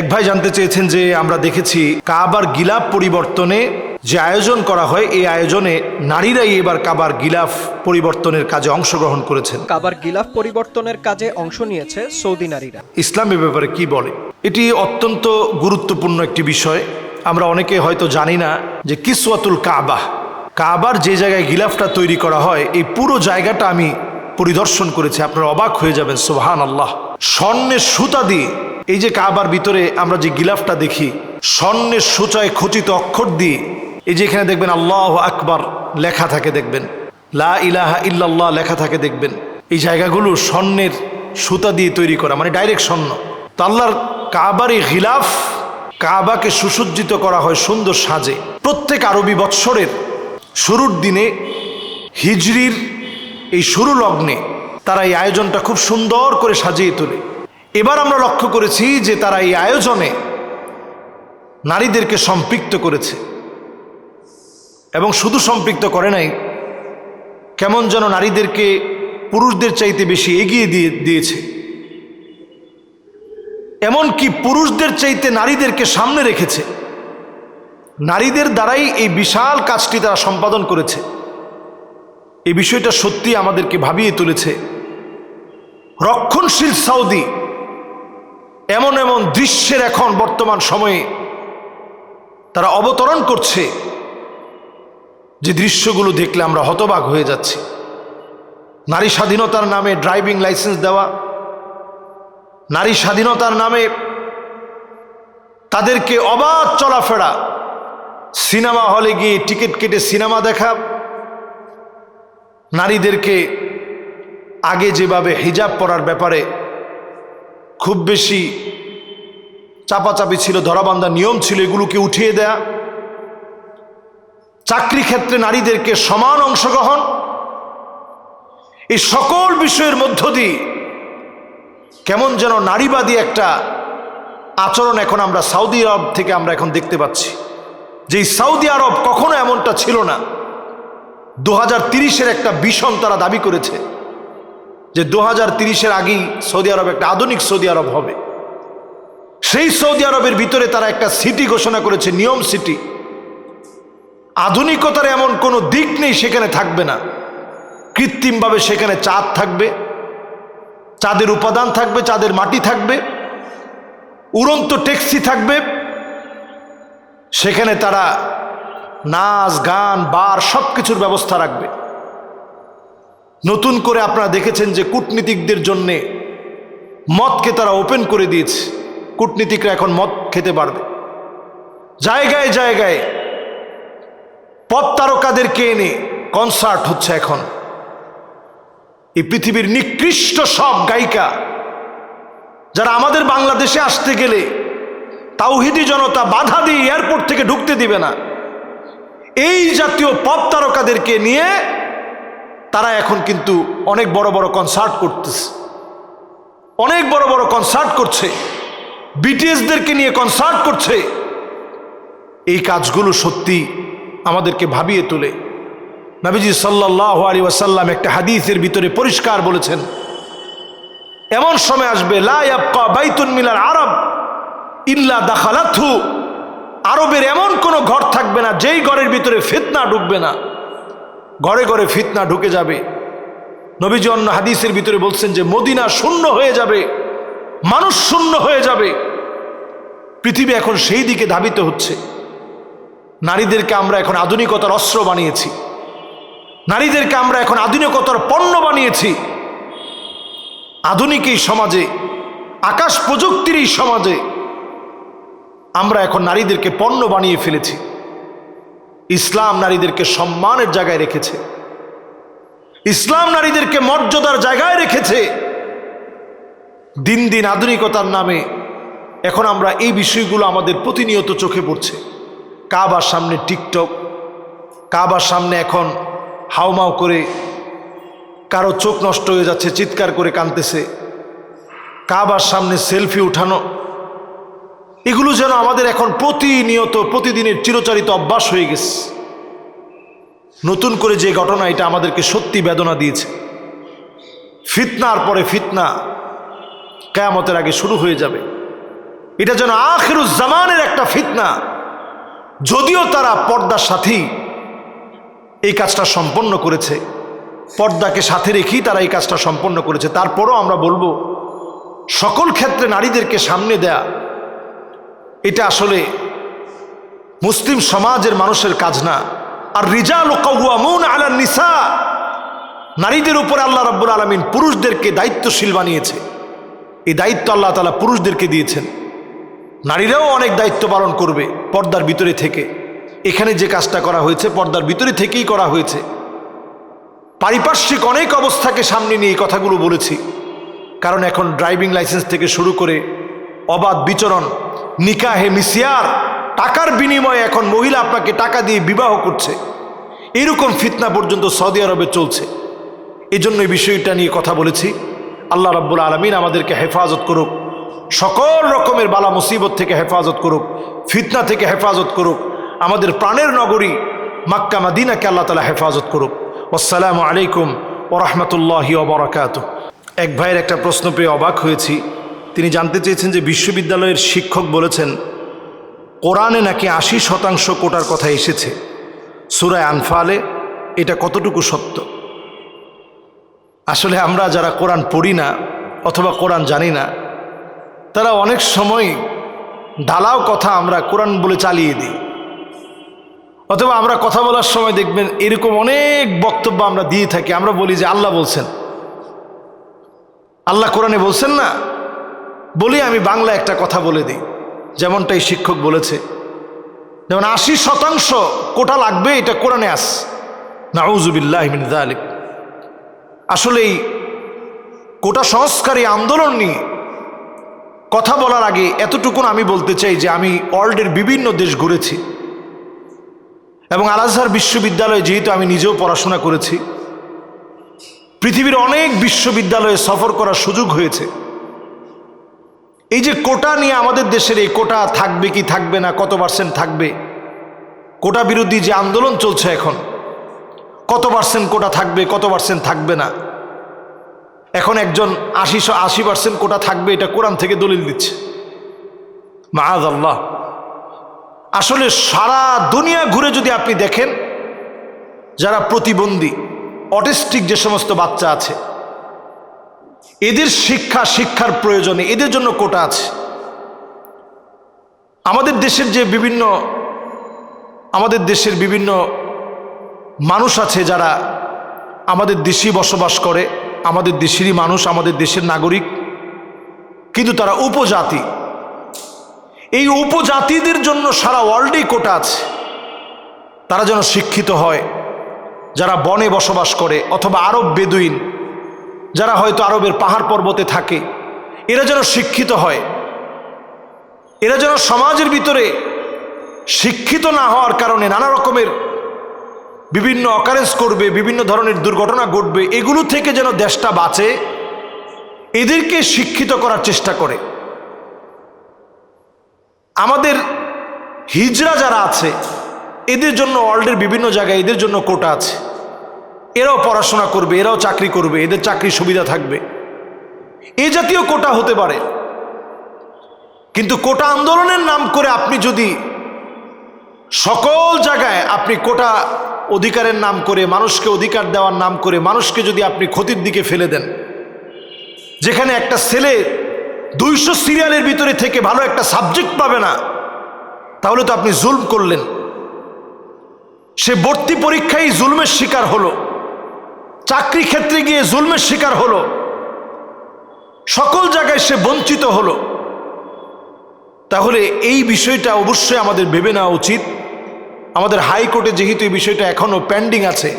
এক ভাই জানতে চেয়েছেন যে আমরা দেখেছি কাবার গিলাফ পরিবর্তনে যে আয়োজন করা হয় এই আয়োজনে নারীরাই এবার কাবার গিলাফ পরিবর্তনের কাজে অংশগ্রহণ করেছেন। কাবার গিলাফ পরিবর্তনের কাজে অংশ নিয়েছে সৌদি নারীরা। ইসলাম এ ব্যাপারে কি বলে? এটি অত্যন্ত গুরুত্বপূর্ণ একটি বিষয়। আমরা অনেকে হয়তো জানি না যে কিসওয়াতুল কাবা কাবার যে জায়গায় গিলাফটা তৈরি করা হয় এই পুরো জায়গাটা আমি পরিদর্শন করেছি। আপনারা অবাক হয়ে যাবেন সোহান আল্লাহ স্বর্ণের সুতা দিয়ে এই যে কাবার ভিতরে আমরা যে গিলাফটা দেখি, স্বর্ণের সূচায় খচিত অক্ষর দিয়ে, এই যে এখানে দেখবেন আল্লাহ আকবার লেখা থাকে দেখবেন, লা ইলাহা ইল্লাল্লাহ লেখা থাকে দেখবেন, এই জায়গাগুলো স্বর্ণের সুতা দিয়ে তৈরি করা মানে ডাইরেক্ট স্বর্ণ। তো আল্লাহর কাবার এই গিলাফ, কাবাকে সুসজ্জিত করা হয় সুন্দর সাজে। প্রত্যেক আরবি বৎসরের শুরুর দিনে হিজরির এই শুরু লগ্নে তারা এই আয়োজনটা খুব সুন্দর করে সাজিয়ে তোলে। এবার আমরা লক্ষ্য করেছি যে তারা এই আয়োজনে নারীদেরকে সম্পৃক্ত করেছে। এবং শুধু সম্পৃক্ত করে নাই, কেমন যেন নারীদেরকে পুরুষদের চাইতে বেশি এগিয়ে দিয়ে, দিয়েছে। এমনকি পুরুষদের চাইতে নারীদেরকে সামনে রেখেছে। নারীদের দ্বারাই এই বিশাল কাজটি তারা সম্পাদন করেছে। এই বিষয়টা সত্যি আমাদেরকে ভাবিয়ে তুলেছে। রক্ষণশীল সাউদি এমন এমন দৃশ্যের এখন বর্তমান সময়ে তারা অবতরণ করছে। যে দৃশ্যগুলো দেখলে আমরা হতবাক হয়ে যাচ্ছি। নারী স্বাধীনতার নামে ড্রাইভিং লাইসেন্স দেওয়া, নারী স্বাধীনতার নামে তাদেরকে অবাধ চলাফেরা, সিনেমা হলে গিয়ে টিকিট কেটে সিনেমা দেখা, নারীদেরকে আগে যেভাবে হিজাব পরার ব্যাপারে খুব বেশি চাপাচাপি ছিল, ধরাবান্ধা নিয়ম ছিল এগুলোকে উঠিয়ে দেয়া। চাকরি ক্ষেত্রে নারীদেরকে সমান অংশগ্রহণ। এই সকল বিষয়ের মধ্য দিয়ে কেমন যেন নারীবাদী একটা আচরণ এখন আমরা সৌদি আরব থেকে আমরা এখন দেখতে পাচ্ছি। যে সৌদি আরব কখনো এমনটা ছিল না। দু হাজার একটা ভীষণ তারা দাবি করেছে। যে দু হাজার তিরিশের আগেই সৌদি আরব একটা আধুনিক সৌদি আরব হবে। সেই সৌদি আরবের ভিতরে তারা একটা সিটি ঘোষণা করেছে, নিয়ম সিটি। আধুনিকতার এমন কোনো দিক নেই সেখানে থাকবে না। কৃত্রিমভাবে সেখানে চাঁদ থাকবে, চাঁদের উপাদান থাকবে, চাঁদের মাটি থাকবে, উড়ন্ত ট্যাক্সি থাকবে। সেখানে তারা নাচ, গান, বার সব কিছুর ব্যবস্থা রাখবে। নতুন করে আপনারা দেখেছেন যে কূটনীতিকদের জন্যে মদকে তারা ওপেন করে দিয়েছে। কূটনীতিকরা এখন মদ খেতে পারবে। জায়গায় জায়গায় পথ তারকাদেরকে এনে কনসার্ট হচ্ছে এখন। এই পৃথিবীর নিকৃষ্ট সব গায়িকা যারা আমাদের বাংলাদেশে আসতে গেলে তাওহিদি জনতা বাধা দিয়ে এয়ারপোর্ট থেকে ঢুকতে দিবে না। এই জাতীয় পপ তারকাদেরকে নিয়ে তারা এখন কিন্তু অনেক বড় বড় কনসার্ট করতেছে। অনেক বড় বড় কনসার্ট করছে। বিটিএসদেরকে নিয়ে কনসার্ট করছে। এই কাজগুলো সত্যি আমাদেরকে ভাবিয়ে তোলে। নবীজি সাল্লাহ আলী ওয়াসাল্লাম একটা হাদিসের ভিতরে পরিষ্কার বলেছেন, এমন সময় আসবে লাইয়াবকা বাইতুন মিলার আরব ইল্লা দাখালাথু আরবের এমন কোনো ঘর থাকবে না, যেই ঘরের ভিতরে ফিতনা ঢুকবে না। ঘরে ঘরে ফিতনা ঢুকে যাবে। নবীজি অন্য হাদিসের ভিতরে বলছেন যে, মদিনা শূন্য হয়ে যাবে, মানুষ শূন্য হয়ে যাবে। পৃথিবী এখন সেই দিকে ধাবিত হচ্ছে। নারীদেরকে আমরা এখন আধুনিকতার অস্ত্র বানিয়েছি। নারীদেরকে আমরা এখন আধুনিকতার পণ্য বানিয়েছি। আধুনিক এই সমাজে, আকাশ প্রযুক্তির এই সমাজে আমরা এখন নারীদেরকে পণ্য বানিয়ে ফেলেছি। ইসলাম নারীদেরকে সম্মানের জায়গায় রেখেছে। ইসলাম নারীদেরকে মর্যাদার জায়গায় রেখেছে। দিন দিন আধুনিকতার নামে এখন আমরা এই বিষয়গুলো আমাদের প্রতিনিয়ত চোখে পড়ছে। কাবার সামনে টিকটক, কাবার সামনে এখন হাউমাউ করে কারও চোখ নষ্ট হয়ে যাচ্ছে, চিৎকার করে কাঁদতেছে। কাবার সামনে সেলফি উঠানো এগুলো যেন আমাদের এখন প্রতিনিয়ত, প্রতিদিনের চিরচারিত অভ্যাস হয়ে গেছে। নতুন করে যে ঘটনা, এটা আমাদেরকে সত্যি বেদনা দিয়েছে। ফিতনার পরে ফিতনা কেয়ামতের আগে শুরু হয়ে যাবে। এটা যেন আখিরুজ্জামানের একটা ফিতনা। যদিও তারা পর্দার সাথেই এই কাজটা সম্পন্ন করেছে। পর্দাকে সাথে রেখেই তারা এই কাজটা সম্পন্ন করেছে। তারপরও আমরা বলব, সকল ক্ষেত্রে নারীদেরকে সামনে দেয়া এটা আসলে মুসলিম সমাজের মানুষের কাজ না। আর রিজাল কৌয়ামুন আলা নিসা, নারীদের উপরে আল্লাহ রাব্বুল আলমিন পুরুষদেরকে দায়িত্বশীল বানিয়েছে। এই দায়িত্ব আল্লাহ তালা পুরুষদেরকে দিয়েছেন। নারীরাও অনেক দায়িত্ব পালন করবে পর্দার ভিতরে থেকে। এখানে যে কাজটা করা হয়েছে, পর্দার ভিতরে থেকেই করা হয়েছে। পারিপার্শ্বিক অনেক অবস্থাকে সামনে নিয়ে এই কথাগুলো বলেছি। কারণ এখন ড্রাইভিং লাইসেন্স থেকে শুরু করে অবাধ বিচরণ নিকাহে মিসিয়ার টাকার বিনিময়ে এখন মহিলা আপনাকে টাকা দিয়ে বিবাহ করছে। এরকম ফিতনা পর্যন্ত সৌদি আরবে চলছে। এই জন্য এই বিষয়টা নিয়ে কথা বলেছি। আল্লাহ রাব্বুল আলমিন আমাদেরকে হেফাজত করুক। সকল রকমের বালা মুসিবত থেকে হেফাজত করুক, ফিতনা থেকে হেফাজত করুক। আমাদের প্রাণের নগরী মাক্কা মাদিনাকে আল্লাহ তালা হেফাজত করুক। আসসালামু আলাইকুম ওরহমতুল্লাহি ওবরাকাত এক ভাইয়ের একটা প্রশ্ন পেয়ে অবাক হয়েছি। তিনি জানতে চেয়েছেন যে বিশ্ববিদ্যালয়ের শিক্ষক বলেছেন, কোরআনে নাকি আশি শতাংশ কোটার কথা এসেছে। সুরায় আনফালে এটা কতটুকু সত্য? আসলে আমরা যারা কোরআন পড়ি না অথবা কোরআন জানি না, তারা অনেক সময় ঢালাও কথা আমরা কোরআন বলে চালিয়ে দিই। অথবা আমরা কথা বলার সময় দেখবেন এরকম অনেক বক্তব্য আমরা দিয়ে থাকি, আমরা বলি যে আল্লাহ বলছেন। আল্লাহ কোরআনে বলছেন না? বলি আমি বাংলা একটা কথা বলে দিই। যেমনটাই শিক্ষক বলেছে। যেমন আশি শতাংশ কোটা লাগবে এটা কোরআনে আস। নাউজুবিল্লাহ আলিক আসলে এই কোটা সংস্কারী আন্দোলন নিয়ে কথা বলার আগে এতটুকুন আমি বলতে চাই যে আমি ওয়ার্ল্ডের বিভিন্ন দেশ ঘুরেছি। এবং আলাজহার বিশ্ববিদ্যালয়ে যেহেতু আমি নিজেও পড়াশোনা করেছি, পৃথিবীর অনেক বিশ্ববিদ্যালয়ে সফর করার সুযোগ হয়েছে। এই যে কোটা নিয়ে আমাদের দেশের এই কোটা থাকবে কি থাকবে না, কত পার্সেন্ট থাকবে? কোটা বিরোধী যে আন্দোলন চলছে এখন, কত পার্সেন্ট কোটা থাকবে, কত পার্সেন্ট থাকবে না? এখন একজন আশি আশি পার্সেন্ট কোটা থাকবে, এটা কোরআন থেকে দলিল দিচ্ছে। মাহাজ আসলে সারা দুনিয়া ঘুরে যদি আপনি দেখেন, যারা প্রতিবন্ধী, অটিস্টিক যে সমস্ত বাচ্চা আছে এদের শিক্ষা, শিক্ষার প্রয়োজনে, এদের জন্য কোটা আছে। আমাদের দেশের যে বিভিন্ন, আমাদের দেশের বিভিন্ন মানুষ আছে যারা আমাদের দেশেই বসবাস করে, আমাদের দেশেরই মানুষ, আমাদের দেশের নাগরিক, কিন্তু তারা উপজাতি। এই উপজাতিদের জন্য সারা ওয়ার্ল্ডেই কোটা আছে। তারা যেন শিক্ষিত হয়, যারা বনে বসবাস করে, অথবা আরব বেদুইন যারা হয়তো আরবের পাহাড় পর্বতে থাকে, এরা যেন শিক্ষিত হয়। এরা যেন সমাজের ভিতরে শিক্ষিত না হওয়ার কারণে নানা রকমের বিভিন্ন অকারেন্স করবে, বিভিন্ন ধরনের দুর্ঘটনা ঘটবে, এগুলো থেকে যেন দেশটা বাঁচে, এদেরকে শিক্ষিত করার চেষ্টা করে। আমাদের হিজরা যারা আছে, এদের জন্য ওয়ার্ল্ডের বিভিন্ন জায়গায় এদের জন্য কোটা আছে। এরাও পড়াশোনা করবে, এরাও চাকরি করবে, এদের চাকরির সুবিধা থাকবে। এ জাতীয় কোটা হতে পারে। কিন্তু কোটা আন্দোলনের নাম করে আপনি যদি সকল জায়গায় আপনি কোটা অধিকারের নাম করে, মানুষকে অধিকার দেওয়ার নাম করে, মানুষকে যদি আপনি ক্ষতির দিকে ফেলে দেন, যেখানে একটা ছেলে দুইশো সিরিয়ালের ভিতরে থেকে ভালো একটা সাবজেক্ট পাবে না, তাহলে তো আপনি জুলম করলেন। সে ভর্তি পরীক্ষায় জুলমের শিকার হলো। চাকরি ক্ষেত্রে গিয়ে জুলমের শিকার হলো। সকল জায়গায় সে বঞ্চিত হলো। তাহলে এই বিষয়টা অবশ্যই আমাদের ভেবে নেওয়া উচিত। আমাদের হাইকোর্টে যেহেতু এই বিষয়টা এখনও পেন্ডিং আছে,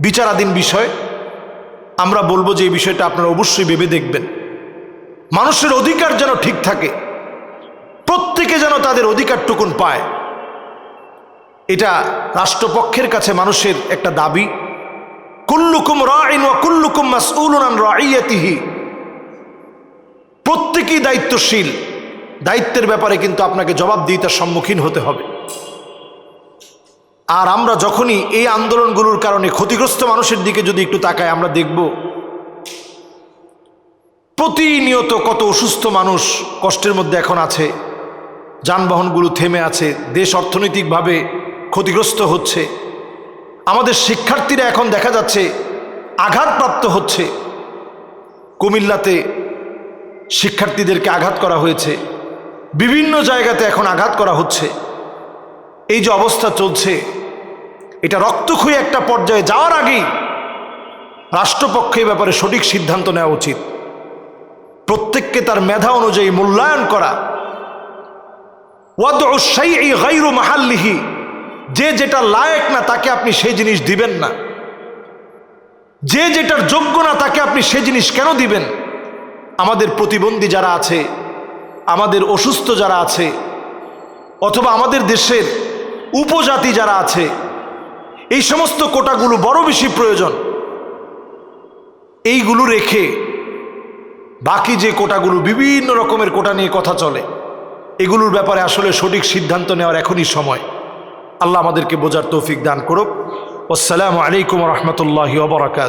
বিচারাধীন বিষয়, আমরা বলব যে এই বিষয়টা আপনারা অবশ্যই ভেবে দেখবেন। মানুষের অধিকার যেন ঠিক থাকে, প্রত্যেকে যেন তাদের অধিকারটুকুন পায়। এটা রাষ্ট্রপক্ষের কাছে মানুষের একটা দাবি। কুল্লুকুম রাইন ওয়া কুল্লুকুম মাসউলুন রাইয়াতিহি প্রত্যেকেই দায়িত্বশীল। দায়িত্বের ব্যাপারে কিন্তু আপনাকে জবাবদিহিতার সম্মুখীন হতে হবে। আর আমরা যখনই এই আন্দোলনগুলোর কারণে ক্ষতিগ্রস্ত মানুষের দিকে যদি একটু তাকাই, আমরা দেখব প্রতিনিয়ত কত অসুস্থ মানুষ কষ্টের মধ্যে এখন আছে, যানবাহনগুলো থেমে আছে, দেশ অর্থনৈতিকভাবে ক্ষতিগ্রস্ত হচ্ছে। আমাদের শিক্ষার্থীরা এখন দেখা যাচ্ছে আঘাতপ্রাপ্ত হচ্ছে। কুমিল্লাতে শিক্ষার্থীদেরকে আঘাত করা হয়েছে। বিভিন্ন জায়গাতে এখন আঘাত করা হচ্ছে। এই যে অবস্থা চলছে, এটা রক্তক্ষয়ী একটা পর্যায়ে যাওয়ার আগেই রাষ্ট্রপক্ষে ব্যাপারে সঠিক সিদ্ধান্ত নেওয়া উচিত। প্রত্যেককে তার মেধা অনুযায়ী মূল্যায়ন করা। ওয়াদ মাহাল্লিহি। যে যেটা লায়ক না, তাকে আপনি সেই জিনিস দিবেন না। যে যেটার যোগ্য না, তাকে আপনি সে জিনিস কেন দিবেন? আমাদের প্রতিবন্ধী যারা আছে, আমাদের অসুস্থ যারা আছে, অথবা আমাদের দেশের উপজাতি যারা আছে, এই সমস্ত কোটাগুলো বড় বেশি প্রয়োজন। এইগুলো রেখে বাকি যে কোটাগুলো বিভিন্ন রকমের কোটা নিয়ে কথা চলে, এগুলোর ব্যাপারে আসলে সঠিক সিদ্ধান্ত নেওয়ার এখনই সময়। আল্লাহ আমাদেরকে বোঝার তৌফিক দান করুক। আসসালামু আলাইকুম রহমতুল্লাহ ওবরাকাত